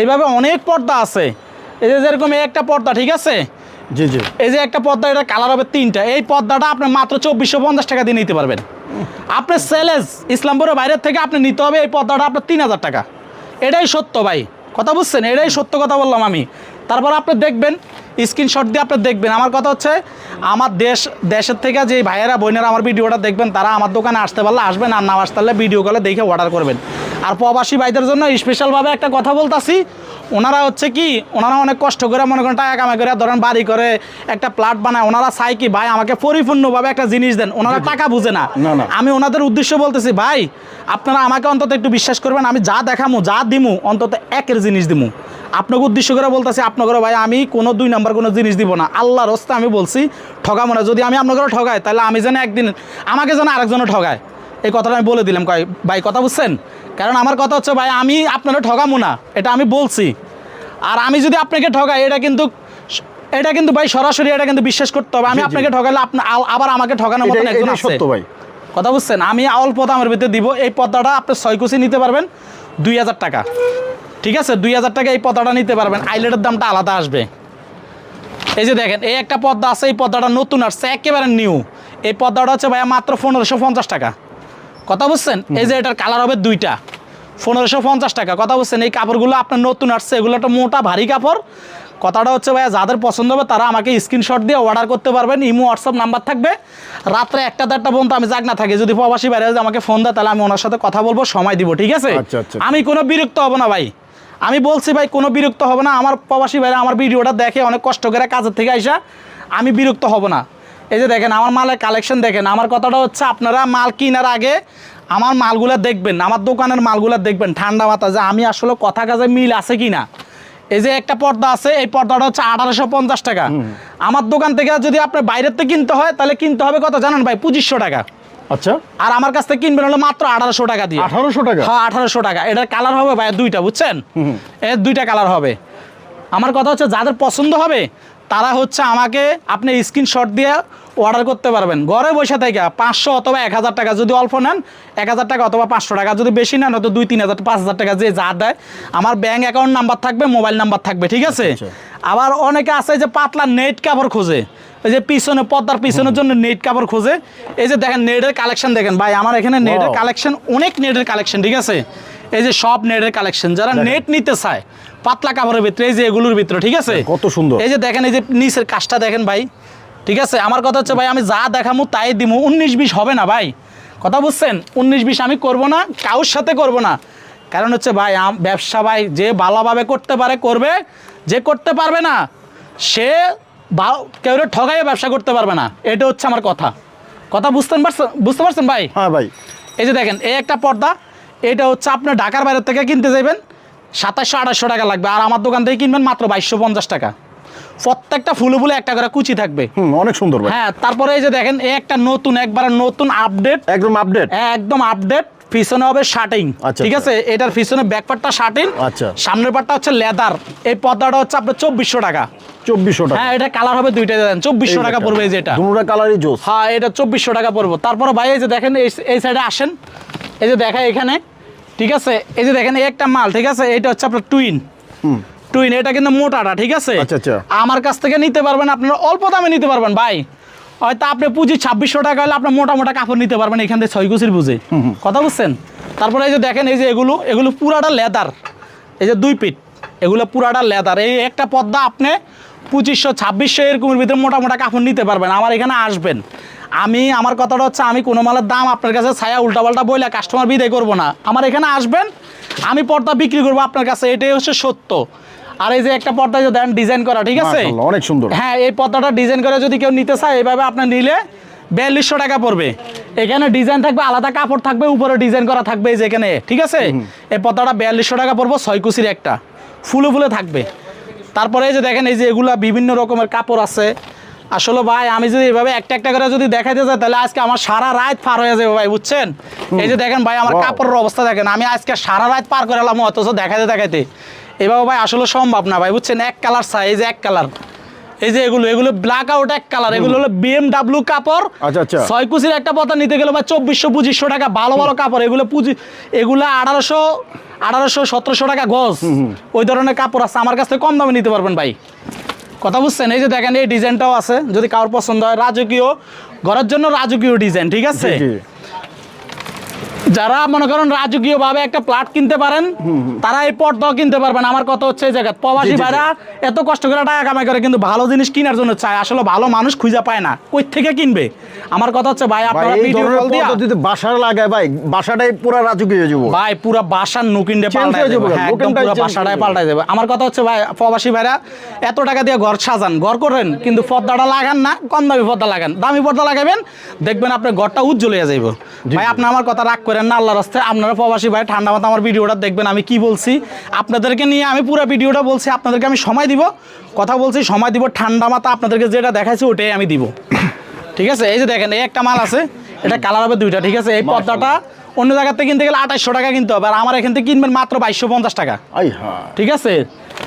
এইভাবে অনেক পর্দা আছে। এই যে যেরকম এই একটা পর্দা ঠিক আছে? জি জি। এই যে একটা পর্দা এটা কালার হবে তিনটা। এই পর্দাটা আপনি মাত্র চব্বিশশো পঞ্চাশ টাকা দিয়ে নিতে পারবেন। আপনার সেলেস ইসলামপুরের বাইরের থেকে আপনি নিতে হবে এই পর্দাটা আপনার তিন হাজার টাকা। এটাই সত্য ভাই কথা বুঝছেন? এটাই সত্য কথা বললাম আমি। তারপর আপনি দেখবেন স্ক্রিনশট দিয়ে আপনি দেখবেন। আমার কথা হচ্ছে আমার দেশ দেশের থেকে যে ভাইয়েরা বোনেরা আমার ভিডিওটা দেখবেন তারা আমার দোকানে আসতে পারলে আসবেন আর না আসতে পারলে ভিডিও কলে দেখে অর্ডার করবেন। আর প্রবাসী ভাইদের জন্য স্পেশালভাবে একটা কথা বলতাছি ওনারা হচ্ছে কি ওনারা অনেক কষ্ট করে মনে করেন টাকা কামাই করে ধরেন বাড়ি করে একটা প্লাট বানায় ওনারা চাই কি ভাই আমাকে পরিপূর্ণভাবে একটা জিনিস দেন। ওনারা টাকা বুঝে না। আমি ওনাদের উদ্দেশ্য বলতেছি ভাই আপনারা আমাকে অন্তত একটু বিশ্বাস করবেন আমি যা দেখামু যা দিমু অন্তত একের জিনিস দিমু। আপনাকে উদ্দেশ্য করে বলতেছি আপনাকে ভাই আমি কোনো দুই নাম্বার কোনো জিনিস দিব না। আল্লাহর হস্তে আমি বলছি ঠগাবো না। যদি আমি আপনাকে ঠগাই তাহলে আমি যেন একদিন আমাকে যেন আরেকজনও ঠগায়। এই কথাটা আমি বলে দিলাম কয় ভাই কথা বুঝছেন? কারণ আমার কথা হচ্ছে ভাই আমি আপনারা ঠগামো না। এটা আমি বলছি। আর আমি যদি আপনাকে ঠগাই এটা কিন্তু এটা কিন্তু ভাই সরাসরি এটা কিন্তু বিশ্বাস করতে হবে। আমি। আপনাকে ঠগাইলে আপনার আবার আমাকে ঠগানোর মতন এটাই- একজন আছে। সত্য ভাই। কথা বুঝছেন? আমি অল্প দামের ভিতরে দিব। এই পর্দাটা আপনি ছয় কুচি নিতে পারবেন দুই হাজার টাকা। ঠিক আছে? দুই হাজার টাকা এই পর্দাটা নিতে পারবেন। আইলেটের দামটা আলাদা আসবে। এই যে দেখেন এই একটা পর্দা আছে এই পর্দাটা নতুন আসছে একেবারে নিউ এই পর্দাটা হচ্ছে ভাইয়া মাত্র পনেরোশো পঞ্চাশ টাকা। কথা বুঝছেন? এই যে এটার কালার হবে দুইটা। পনেরোশো পঞ্চাশ টাকা। কথা বুঝছেন? এই কাপড়গুলো আপনার নতুন আসছে এগুলো একটা মোটা ভারী কাপড়। কথাটা হচ্ছে ভাইয়া যাদের পছন্দ হবে তারা আমাকে স্ক্রিনশট দিয়ে অর্ডার করতে পারবেন। ইমো হোয়াটসঅ্যাপ নাম্বার থাকবে। রাত্রে একটা দেড়টা পর্যন্ত আমি যাক না থাকি। যদি প্রবাসী বাইরে আমাকে ফোন দেয় তাহলে আমি ওনার সাথে কথা বলব সময় দিব ঠিক আছে? আচ্ছা, আচ্ছা। আমি কোনো বিরক্ত হব না ভাই। আমি বলছি ভাই কোনো বিরক্ত হবে না। আমার প্রবাসী ভাইরা আমার ভিডিওটা দেখে অনেক কষ্ট করে কাজের থেকে আইসা আমি বিরক্ত হব না। এই যে দেখেন আমার মালের কালেকশন দেখেন। আমার কথাটা হচ্ছে আপনারা মাল কেনার আগে আমার মালগুলা দেখবেন আমার দোকানের মালগুলা দেখবেন। ঠান্ডা মাথা যে আমি আসলে কথা কাজে মিল আছে কি না এই যে একটা পর্দা আছে এই পর্দাটা হচ্ছে আঠারোশো পঞ্চাশ টাকা। আমার দোকান থেকে যদি আপনার বাইরের থেকে কিনতে হয় তাহলে কিনতে হবে কত জানেন ভাই? পঁচিশশো টাকা। আচ্ছা। আর আমার কাছ থেকে কিনবেন হলো মাত্র আঠারোশো টাকা দিয়ে। আঠারোশো টাকা? হ্যাঁ আঠারোশো টাকা। এটার কালার হবে ভাই দুইটা বুঝছেন? এর দুইটা কালার হবে। আমার কথা হচ্ছে যাদের পছন্দ হবে তারা হচ্ছে আমাকে আপনি স্ক্রিনশট দিয়ে অর্ডার করতে পারবেন। ঘরে বসে থেকে পাঁচশো অথবা এক হাজার টাকা যদি অল্প নেন এক হাজার টাকা অথবা পাঁচশো টাকা। যদি বেশি নেন হয়তো দুই তিন হাজার পাঁচ হাজার টাকা যে যা দেয়। আমার ব্যাঙ্ক অ্যাকাউন্ট নাম্বার থাকবে মোবাইল নাম্বার থাকবে ঠিক আছে? আচ্ছা। আবার অনেকে আছে যে পাতলা নেট কাপড় খোঁজে। এই যে পিছনে পর্দার পিছনের জন্য নেট কাপড় খোঁজে। এই যে দেখেন নেটের কালেকশন দেখেন। ভাই আমার এখানে নেটের কালেকশন অনেক নেটের কালেকশন ঠিক আছে? এই যে সব নেটের কালেকশন যারা নেট নিতে চায় পাতলা কাপড়ের ভিতরে এই যে এগুলোর ভিতরে ঠিক আছে? কত সুন্দর। এই যে দেখেন এই যে নিচের কাজটা দেখেন ভাই ঠিক আছে? আমার কথা হচ্ছে ভাই আমি যা দেখামু তাই দিমু। উনিশ বিশ হবে না ভাই। কথা বুঝছেন? উনিশ বিশ আমি করব না কারোর সাথে করব না। কারণ হচ্ছে ভাই ব্যবসা ভাই যে ভালোভাবে করতে পারে করবে। যে করতে পারবে না সে কেউ ঠগাইয়ে ব্যবসা করতে পারবে না। এটা হচ্ছে আমার কথা। কথা বুঝতে পারছেন বুঝতে পারছেন ভাই? হ্যাঁ ভাই। এই যে দেখেন এই একটা পর্দা এটা হচ্ছে আপনার ঢাকার বাইরের থেকে কিনতে যাবেন সাতাশশো আঠাশশো টাকা লাগবে। আর আমার দোকান থেকে কিনবেন মাত্র বাইশশো পঞ্চাশ টাকা। প্রত্যেকটা ফুলে ফুলে একটা করে কুচি থাকবে। হুম অনেক সুন্দর হ্যাঁ তারপরে এই যে দেখেন এই একটা নতুন একবার নতুন আপডেট একদম আপডেট হ্যাঁ একদম আপডেট পিছনে হবে শার্টিং আচ্ছা, ঠিক আচ্ছা। আছে? এটার পিছনে ব্যাক পার্টটা শার্টিং আচ্ছা। সামনের পার্টটা হচ্ছে লেদার এই পর্দাটা হচ্ছে আপনার চব্বিশশো টাকা। চব্বিশশো টাকা। হ্যাঁ এটা কালার হবে দুইটা দেন চব্বিশশো টাকা পড়বে এই যে এটা। দুটা কালারই জোস। হ্যাঁ এটা চব্বিশশো টাকা পড়ব। তারপরে ভাই এই যে দেখেন এই এই সাইডে আসেন। এই যে দেখা এখানে ঠিক আছে? এই যে দেখেন এই একটা মাল ঠিক আছে? এটা হচ্ছে আপনার টুইন হুম। টুইন এটা কিন্তু মোটাটা ঠিক আছে? আচ্ছা, আচ্ছা। আমার কাছ থেকে নিতে পারবেন আপনারা অল্প দামে নিতে পারবেন ভাই। হয়তো আপনি পুঁজি ছাব্বিশশো টাকা হলে আপনার মোটা মোটা কাপড় নিতে পারবেন এখান থেকে ছয় কুচির বুঝে কথা বুঝছেন? তারপরে এই যে দেখেন এই যে এগুলো এগুলো পুরাটা লেদার। এই যে দুই পিট এগুলো পুরাটা লেদার। এই একটা পদ্মা আপনি পঁচিশশো ছাব্বিশশো এরকমের ভিতরে মোটা মোটা কাপড় নিতে পারবেন। আমার এখানে আসবেন। আমি আমার কথাটা হচ্ছে আমি কোনো মালের দাম আপনার কাছে ছায়া উল্টাপাল্টা বইলে কাস্টমার বিদায় করব না। আমার এখানে আসবেন আমি পর্দা বিক্রি করব আপনার কাছে। এটাই হচ্ছে সত্য। আর এই যে একটা পর্দা যে দেন ডিজাইন করা ঠিক আছে? অনেক সুন্দর। হ্যাঁ এই পর্দাটা ডিজাইন করে যদি কেউ নিতে চায় এইভাবে আপনার নিলে বিয়াল্লিশশো টাকা পড়বে। এখানে ডিজাইন থাকবে আলাদা কাপড় থাকবে উপরে ডিজাইন করা থাকবে এই যে এখানে ঠিক আছে? এই পর্দাটা বিয়াল্লিশশো টাকা পড়ব ছয় কুচির একটা। ফুলে ফুলে থাকবে। তারপরে এই যে দেখেন এই যে এগুলা বিভিন্ন রকমের কাপড় আছে। আসলে ভাই আমি যদি এভাবে একটা একটা করে যদি দেখাইতে যাই তাহলে আজকে আমার সারা রাত পার হয়ে যাবে ভাই বুঝছেন? এই যে দেখেন ভাই আমার কাপড়ের অবস্থা দেখেন। আমি আজকে সারা রাত পার করে এলাম অথচ দেখাইতে দেখাইতে। এভাবে ভাই আসলে সম্ভব না ভাই বুঝছেন? এক কালার সাইজ এক কালার। এই যে এগুলো এগুলো ব্ল্যাক আউট এক কালার এগুলো হলো বিএমডাব্লিউ কাপড়। আচ্ছা, আচ্ছা। ছয় কুচির একটা পতা নিতে গেলে ভাই চব্বিশশো পঁচিশশো টাকা ভালো ভালো কাপড়। এগুলো পুঁজি এগুলো আঠারোশো আঠারোশো সতেরোশো টাকা গজ। ওই ধরনের কাপড় আছে। আমার কাছ থেকে কম দামে নিতে পারবেন ভাই। কথা বুঝছেন? এই যে দেখেন এই ডিজাইনটাও আছে। যদি কারোর পছন্দ হয় রাজকীয় ঘরের জন্য রাজকীয় ডিজাইন ঠিক আছে? যারা মনে করেন রাজকীয় ভাবে একটা প্লাট কিনতে পারেন তারা এই পর্দাও কিনতে পারবেন। আমার কথা হচ্ছে এই জায়গা প্রবাসী। ভাইরা এত কষ্ট করে টাকা কামাই করে কিন্তু ভালো জিনিস কেনার জন্য চায়। আসলে ভালো মানুষ খুঁজে পায় না কই থেকে কিনবে? আমার কথা হচ্ছে ভাই আপনারা ভিডিও কল দিয়া যদি বাসার লাগায় ভাই বাসাটাই পুরো রাজুকি হয়ে যাব ভাই পুরো বাসার নুকিন্ডে হয়ে যাবে, হ্যাঁ একদম পুরো বাসাটাই হয়ে যাবে। আমার কথা হচ্ছে ভাই প্রবাসী ভাইরা এত টাকা দিয়ে ঘর সাজান। ঘর করেন কিন্তু পর্দাটা লাগান না কম দামি পর্দা লাগান। দামি পর্দা লাগাবেন দেখবেন আপনার ঘরটা উজ্জ্বল হয়ে যাইব। ভাই আপনি আমার কথা রাগ করেন না আল্লাহ রাস্তায়। আপনারা প্রবাসী ভাই ঠান্ডা মাথা আমার ভিডিওটা দেখবেন আমি কি বলছি? আপনাদেরকে নিয়ে আমি পুরো ভিডিওটা বলছি আপনাদেরকে আমি সময় দিব। কথা বলছি সময় দিব ঠান্ডা মাথা আপনাদেরকে যেটা দেখাইছি ওটাই আমি দিব। ঠিক আছে? এই যে দেখেন এই একটা মাল আছে এটা কালার হবে দুইটা ঠিক আছে? এই পর্দাটা অন্য জায়গাতে কিনতে গেলে আঠাশশো টাকা কিনতে হবে আর আমার এখান থেকে কিনবেন মাত্র বাইশশো পঞ্চাশ টাকা। ঠিক আছে?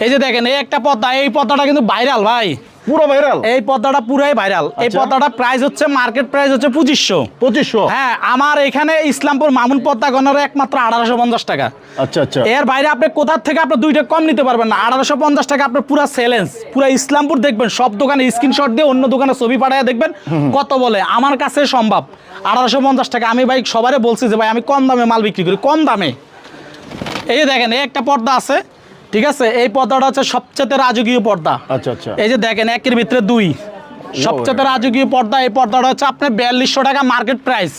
এই যে দেখেন এই একটা পর্দা এই পর্দাটা কিন্তু ভাইরাল ভাই। পুরো ভাইরাল এই পর্দাটা পুরাই ভাইরাল এই আচ্ছা। পর্দাটা প্রাইস হচ্ছে মার্কেট প্রাইস হচ্ছে পঁচিশশো। পঁচিশশো? হ্যাঁ আমার এখানে ইসলামপুর মামুন গণের একমাত্র আঠারোশো পঞ্চাশ টাকা। আচ্ছা আচ্ছা। এর বাইরে আপনি কোথার থেকে আপনি দুইটা কম নিতে পারবেন না। আঠারোশো পঞ্চাশ টাকা আপনার পুরো সেলেন্স পুরো ইসলামপুর দেখবেন সব দোকানে স্ক্রিনশট দিয়ে অন্য দোকানে ছবি পাঠায় দেখবেন কত বলে। আমার কাছে সম্ভব। আঠারোশো পঞ্চাশ টাকা। আমি ভাই সবারে বলছি যে ভাই আমি কম দামে মাল বিক্রি করি কম দামে। এই দেখেন এই একটা পর্দা আছে ঠিক আছে? এই পর্দাটা হচ্ছে সবচেয়ে রাজকীয় পর্দা। আচ্ছা আচ্ছা। এই যে দেখেন একের ভিতরে দুই। সবচেয়ে রাজকীয় পর্দা এই পর্দাটা হচ্ছে আপনার বিয়াল্লিশশো টাকা মার্কেট প্রাইস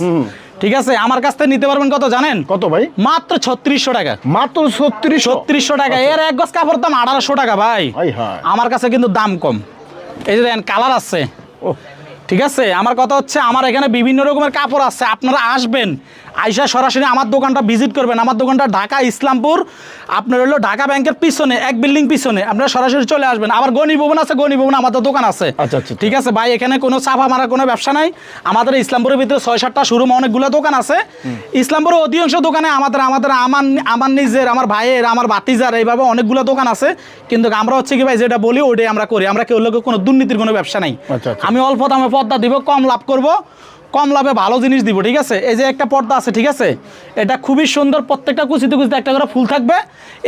ঠিক আছে? আমার কাছ থেকে নিতে পারবেন কত জানেন? কত ভাই? মাত্র ছত্রিশশো টাকা। মাত্র ছত্রিশ ছত্রিশশো টাকা। এর এক গজ কাপড় দাম আঠারোশো টাকা ভাই। আমার কাছে কিন্তু দাম কম। এই যে দেখেন কালার আছে। ও ঠিক আছে? আমার কথা হচ্ছে আমার এখানে বিভিন্ন রকমের কাপড় আছে। আপনারা আসবেন আইসা সরাসরি আমার দোকানটা ভিজিট করবেন। আমার দোকানটা ঢাকা ইসলামপুর। আপনার হলো ঢাকা ব্যাংকের পিছনে এক বিল্ডিং পিছনে। আপনারা সরাসরি চলে আসবেন। আবার গণি ভবন আছে গণি ভবন আমাদের দোকান আছে। আচ্ছা, আচ্ছা। ঠিক আছে ভাই এখানে কোনো চাপা মারার কোনো ব্যবসা নাই। আমাদের ইসলামপুরের ভিতরে ছয় সাতটা শোরুম অনেকগুলো দোকান আছে। ইসলামপুরের অধিকাংশ দোকানে আমাদের আমাদের আমার আমার নিজের আমার ভাইয়ের আমার বাতিজার এইভাবে অনেকগুলো দোকান আছে। কিন্তু আমরা হচ্ছে কি ভাই যেটা বলি ওটাই আমরা করি। আমরা কেউ লোকের কোনো দুর্নীতির কোনো ব্যবসা নাই। আচ্ছা, আচ্ছা। আমি অল্প দামে পর্দা দিব কম লাভ করব। কম লাভে ভালো জিনিস দিব ঠিক আছে? এই যে একটা পর্দা আছে ঠিক আছে? এটা খুবই সুন্দর প্রত্যেকটা কুচিতে কুচিতে একটা করে ফুল থাকবে।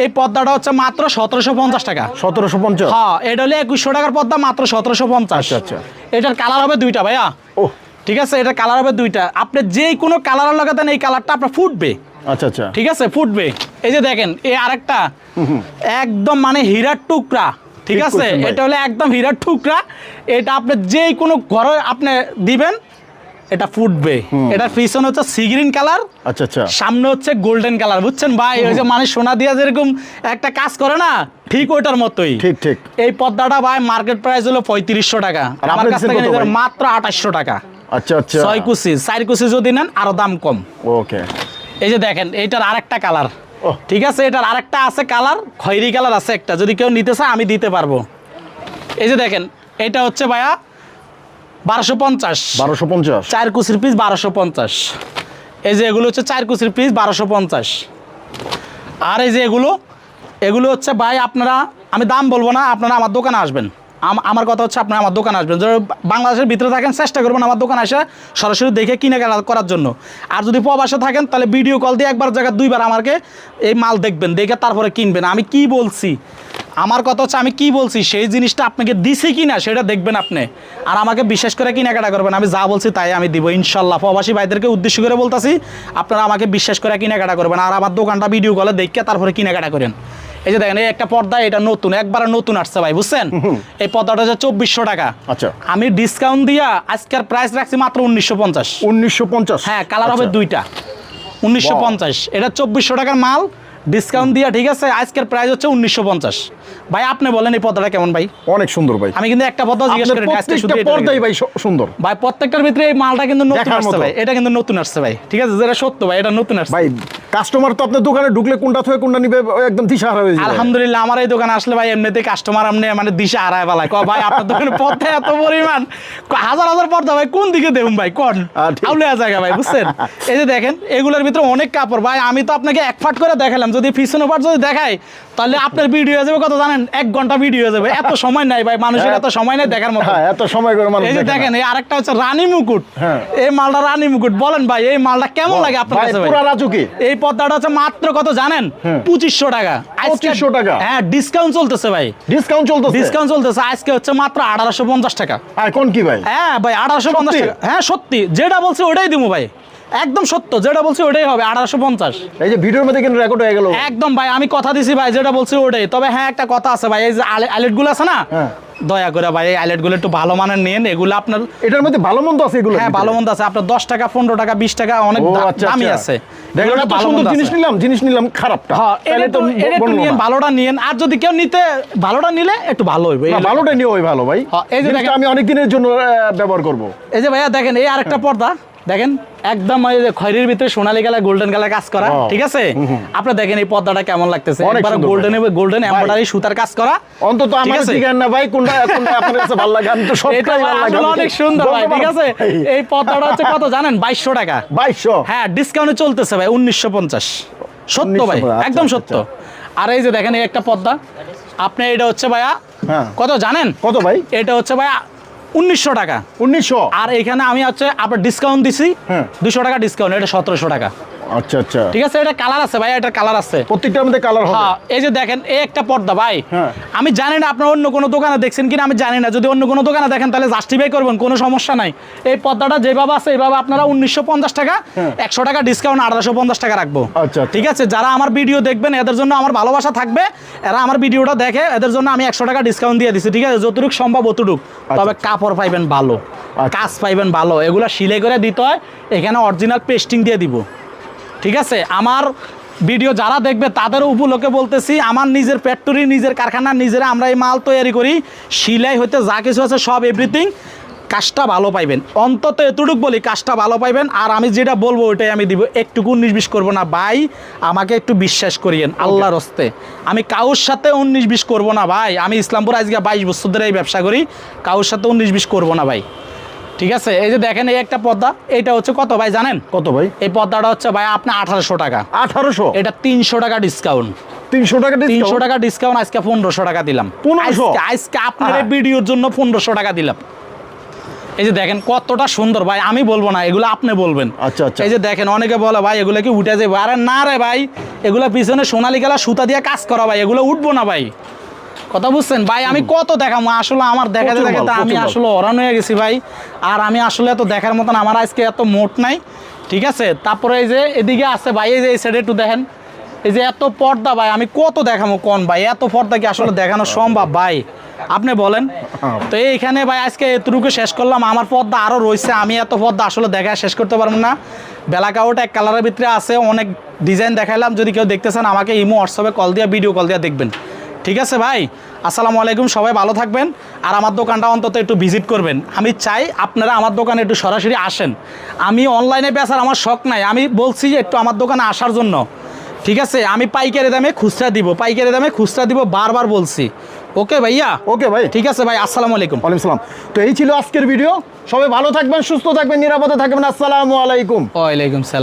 এই পর্দাটা হচ্ছে মাত্র সতেরোশো পঞ্চাশ টাকা। সতেরোশো পঞ্চাশ? হ্যাঁ এটা হলে একুশশো টাকার পর্দা মাত্র সতেরোশো পঞ্চাশ। আচ্ছা, আচ্ছা। এটার কালার হবে দুইটা ভাইয়া। ও ঠিক আছে এটা কালার হবে দুইটা। আপনি যে কোনো কালারের লাগাতেন এই কালারটা আপনার ফুটবে। আচ্ছা আচ্ছা। ঠিক আছে ফুটবে। এই যে দেখেন এই আরেকটা। একদম মানে হীরার টুকরা ঠিক ঠিক আছে? এটা হলে একদম হীরার টুকরা। এটা আপনি যে কোনো ঘরে আপনি দিবেন এটা ফুটবে এটার পিছনে হচ্ছে সি গ্রিন কালার আচ্ছা আচ্ছা। সামনে হচ্ছে গোল্ডেন কালার বুঝছেন ভাই? ওই যে মানে সোনা দিয়া যেরকম একটা কাজ করে না ঠিক ওইটার মতোই। ঠিক ঠিক। এই পদ্মাটা ভাই মার্কেট প্রাইস হলো পঁয়ত্রিশশো টাকা। আমার কাছ থেকে? মাত্র আঠাশশো টাকা। আচ্ছা আচ্ছা। ছয় কুচি চার কুচি যদি নেন আরও দাম কম। ওকে। এই যে দেখেন এইটার আরেকটা কালার। ঠিক আছে এটার আরেকটা আছে কালার খয়েরি কালার আছে একটা। যদি কেউ নিতে চায় আমি দিতে পারব। এই যে দেখেন এটা হচ্ছে ভাইয়া বারোশো পঞ্চাশ। বারোশো পঞ্চাশ। চার কুচির পিস বারোশো পঞ্চাশ। এই যে এগুলো হচ্ছে চার কুচির পিস বারোশো পঞ্চাশ। আর এই যে এগুলো এগুলো হচ্ছে ভাই আপনারা আমি দাম বলব না আপনারা আমার দোকানে আসবেন। আম- আমার কথা হচ্ছে আপনারা আমার দোকানে আসবেন। যারা বাংলাদেশের ভিতরে থাকেন চেষ্টা করবেন আমার দোকানে এসে সরাসরি দেখে কিনে কেনা করার জন্য। আর যদি প্রবাসে থাকেন তাহলে ভিডিও কল দিয়ে একবার জায়গায় দুইবার আমাকে এই মাল দেখবেন দেখে তারপরে কিনবেন। আমি কি বলছি? আমার কথা হচ্ছে আমি কি বলছি সেই জিনিসটা আপনাকে দিছি কি না সেটা দেখবেন আপনি। আর আমাকে বিশ্বাস করে কেনাকাটা করবেন আমি যা বলছি তাই আমি দিব। ইনশাল্লাহ প্রবাসী ভাইদেরকে উদ্দেশ্য করে বলতেছি আপনারা আমাকে বিশ্বাস করে কেনাকাটা করবেন। আর আমার দোকানটা ভিডিও কলে দেখে তারপরে কেনাকাটা করেন। এই যে দেখেন এই একটা পর্দা এটা নতুন একবার নতুন আসছে ভাই বুঝছেন? এই পর্দাটা হচ্ছে চব্বিশশো টাকা। আচ্ছা। আমি ডিসকাউন্ট দিয়া আজকের প্রাইস রাখছি মাত্র উনিশশো পঞ্চাশ। উনিশশো পঞ্চাশ। হ্যাঁ কালার হবে দুইটা। উনিশশো পঞ্চাশ। এটা চব্বিশশো টাকার মাল ডিসকাউন্ট দিয়া ঠিক আছে? আজকের প্রাইস হচ্ছে উনিশশো পঞ্চাশ। ভাই আপনি বলেন এই পর্দাটা কেমন ভাই? অনেক সুন্দর ভাই। আমি কিন্তু একটা পর্দা জিজ্ঞেস করি আজকে শুধু পর্দাই ভাই সুন্দর। ভাই প্রত্যেকটার ভিতরে এই মালটা কিন্তু নতুন আসছে ভাই এটা কিন্তু নতুন আসছে ভাই ঠিক আছে? যেটা সত্য ভাই এটা নতুন আসছে। ভাই কাস্টমার তো আপনার দোকানে ঢুকলে কোনটা থেকে কোনটা নিবে একদম দিশাহারা হয়ে যাবে। আলহামদুলিল্লাহ আমার এই দোকানে আসলে ভাই এমনিতে কাস্টমার আমনে মানে দিশা হারায় বেলায় ক ভাই আপনার দোকানে পথে এত পরিমাণ? হাজার হাজার পর্দা ভাই কোন দিকে দেখুন ভাই? কোন আউলে জায়গা ভাই বুঝছেন? এই যে দেখেন এগুলোর ভিতরে অনেক কাপড়। ভাই আমি তো আপনাকে এক ফাট করে দেখালাম। যদি পিছনে পাট যদি দেখাই তাহলে আপনার ভিডিও হয়ে যাবে কত জানেন? এক ঘণ্টা ভিডিও হয়ে যাবে। এত সময় নাই ভাই মানুষের এত সময় নাই দেখার মতো। হ্যাঁ এত সময় করে মানুষ এই যে দেখেন এই আরেকটা হচ্ছে রানী মুকুট। হ্যাঁ। এই মালটা রানী মুকুট। বলেন ভাই এই মালটা কেমন লাগে আপনার কাছে ভাই? পুরা রাজুকি। এই পদ্মাটা হচ্ছে মাত্র কত জানেন? পঁচিশশো টাকা। আজকে- 2500 টাকা? হ্যাঁ ডিসকাউন্ট চলতেছে ভাই। ডিসকাউন্ট চলতেছে? ডিসকাউন্ট চলতেছে। আজকে হচ্ছে মাত্র আঠারোশো পঞ্চাশ টাকা। এখন কি ভাই? হ্যাঁ ভাই আঠারোশো পঞ্চাশ সত্যি? টাকা। হ্যাঁ সত্যি। যেটা বলছে ওটাই দিব ভাই। একদম সত্য যেটা বলছি ওটাই হবে আঠারোশো পঞ্চাশ। এই যে ভিডিওর মধ্যে কিন্তু রেকর্ড হয়ে গেল। একদম ভাই আমি কথা দিছি ভাই যেটা বলছি ওটাই। তবে হ্যাঁ একটা কথা আছে ভাই এই যে আইলেটগুলো আছে না? হ্যাঁ। দয়া করে ভাই এই আইলেটগুলো একটু ভালো মানের নিন এগুলো আপনার এটার মধ্যে ভালো মন্দ আছে এগুলো? হ্যাঁ ভালো মন্দ আছে। আপনার দশ টাকা পনেরো টাকা বিশ টাকা অনেক আচ্ছা দামি আচ্ছা। আছে। দেখেন এগুলো এত ভালো সুন্দর মন্দ জিনিস নিলাম জিনিস নিলাম খারাপটা। হ্যাঁ তাহলে এটা তো এটা একটু বলব নিয়েন না। ভালোটা নিয়েন। আর যদি কেউ নিতে ভালোটা নিলে একটু ভালো হইবে। ভালোটা নিয়ে ওই ভালো ভাই। হ্যাঁ, এই যে আমি অনেক দিনের জন্য ব্যবহার করব। এই যে ভাইয়া দেখেন এই আরেকটা পর্দা। দেখেন একদম খয়েরির ভিতরে সোনালী কালার গোল্ডেন কালার কাজ করা ঠিক আছে? আপনি দেখেন এই পর্দাটা কেমন লাগতেছে। একবার গোল্ডেন। গোল্ডেন এমব্রয়ডারি সুতার কাজ করা অন্তত আমার ঠিকান না ভাই কোনটা কোনটা আপনার কাছে ভালো লাগে? আমি তো এটা সবটাই ভাই ভালো লাগে আসলে অনেক সুন্দর ভাই ঠিক আছে? এই পর্দাটা হচ্ছে কত জানেন? বাইশশো টাকা। বাইশশো? হ্যাঁ ডিসকাউন্টে চলতেছে ভাই উনিশশো পঞ্চাশ। সত্য ভাই 1950 আচ্ছা, একদম আচ্ছা, সত্য। আর এই যে দেখেন এই একটা পর্দা। আপনি এটা হচ্ছে ভাইয়া হ্যাঁ। কত জানেন? কত ভাই? এটা হচ্ছে ভাইয়া উনিশশো টাকা। উনিশশো? আর এখানে আমি হচ্ছে আপনার ডিসকাউন্ট দিছি। হ্যাঁ। দুশো টাকা ডিসকাউন্ট এটা সতেরোশো টাকা। আচ্ছা আচ্ছা। ঠিক আছে এটা কালার আছে ভাই এটা কালার আছে। প্রত্যেকটার মধ্যে কালার হবে। হ্যাঁ এই যে দেখেন এই একটা পর্দা ভাই। হ্যাঁ। আমি জানি না আপনার অন্য কোনো দোকানে দেখছেন কিনা আমি জানি না। যদি অন্য কোনো দোকানে দেখেন তাহলে জাস্টিফাই করবেন কোনো সমস্যা নাই। এই পর্দাটা যেভাবে আছে এইভাবে আপনারা উনিশশো পঞ্চাশ টাকা হ্যাঁ। একশো টাকা ডিসকাউন্ট আঠারোশো পঞ্চাশ টাকা রাখব। আচ্ছা, আচ্ছা। ঠিক আছে যারা আমার ভিডিও দেখবেন এদের জন্য আমার ভালোবাসা থাকবে। এরা আমার ভিডিওটা দেখে এদের জন্য আমি একশো টাকা ডিসকাউন্ট দিয়ে দিচ্ছি ঠিক আছে? যতটুকু সম্ভব অতটুক। তবে কাপড় পাইবেন ভালো। আচ্ছা। কাজ পাইবেন ভালো। এগুলো সিলাই করে দিতে হয় এখানে অরিজিনাল পেস্টিং দিয়ে দিব। ঠিক আছে? আমার ভিডিও যারা দেখবে তাদের উপলক্ষে বলতেছি, আমার নিজের ফ্যাক্টরি নিজের কারখানা, নিজেরা আমরা এই মাল তৈরি করি। সিলাই হইতে যা কিছু আছে সব এভরিথিং কাজটা ভালো পাইবেন। অন্তত এতটুক বলি, কাজটা ভালো পাইবেন। আর আমি যেটা বলব ওইটাই আমি দিব। একটুকু উনিশ করব না। ভাই, আমাকে একটু বিশ্বাস করিয়েন আল্লাহর হস্তে। আমি কাউর সাথে উনিশ বিশ করব না, ভাই। আমি ইসলামপুর আজকে বাইশ বছর ধরে এই ব্যবসা করি। কাউর সাথে উনিশ বিশ করব না, ভাই। ঠিক আছে? এই যে দেখেন এই একটা পর্দা এটা হচ্ছে কত ভাই জানেন? কত ভাই? এই পর্দাটা হচ্ছে ভাই আপনার আঠারোশো টাকা। আঠারোশো? এটা তিনশো টাকা ডিসকাউন্ট তিনশো টাকা তিনশো টাকা ডিসকাউন্ট আজকে পনেরোশো টাকা দিলাম। 1500? আজকে- আপনার। ভিডিওর জন্য পনেরোশো টাকা দিলাম। এই যে দেখেন কতটা সুন্দর ভাই আমি বলব না এগুলো আপনি বলবেন। আচ্ছা, আচ্ছা। এই যে দেখেন অনেকে বলে ভাই এগুলো কি উঠে যাবে? আরে না রে ভাই এগুলো পিছনে সোনালি কালা সুতা দিয়ে কাজ করা ভাই এগুলো উঠবো না ভাই। কথা বুঝছেন? ভাই আমি কত দেখাবো? আসলে আমার দেখাতে দেখাতে আমি আসলে অরান হয়ে গেছি ভাই। আর আমি আসলে এত দেখার মতন আমার আজকে এত মোট নাই ঠিক আছে? তারপরে এই যে এদিকে আছে ভাই এই যে এই সাইডে একটু দেখেন। এই যে এত পর্দা ভাই আমি কত দেখাবো কোন ভাই? এত পর্দা কি আসলে দেখানো সম্ভব ভাই? আপনি বলেন। হ্যাঁ। তো এইখানে ভাই আজকে এতটুকু শেষ করলাম। আমার পর্দা আরও রয়েছে আমি এত পর্দা আসলে দেখা শেষ করতে পারব না। বেলাকাউট এক কালারের ভিতরে আছে অনেক ডিজাইন দেখাইলাম। যদি কেউ দেখতেছেন আমাকে ইমো হোয়াটসঅ্যাপে কল দিয়ে ভিডিও কল দিয়ে দেখবেন। ঠিক আছে ভাই? আসসালামু আলাইকুম সবাই ভালো থাকবেন। আর আমার দোকানটা অন্তত একটু ভিজিট করবেন। আমি চাই আপনারা আমার দোকানে একটু সরাসরি আসেন। আমি অনলাইনে বেচার আমার শখ নাই। আমি বলছি যে একটু আমার দোকানে আসার জন্য। ঠিক আছে? আমি পাইকারি দামে খুচরা দিব। পাইকারি দামে খুচরা দিব বারবার বলছি। ওকে ভাইয়া? ওকে ভাই। ঠিক আছে ভাই আসসালামু আলাইকুম। ওয়ালাইকুম সালাম। তো এই ছিল আজকের ভিডিও। সবাই ভালো থাকবেন সুস্থ থাকবেন নিরাপদে থাকবেন। আসসালামু আলাইকুম। ওয়ালাইকুম সালাম।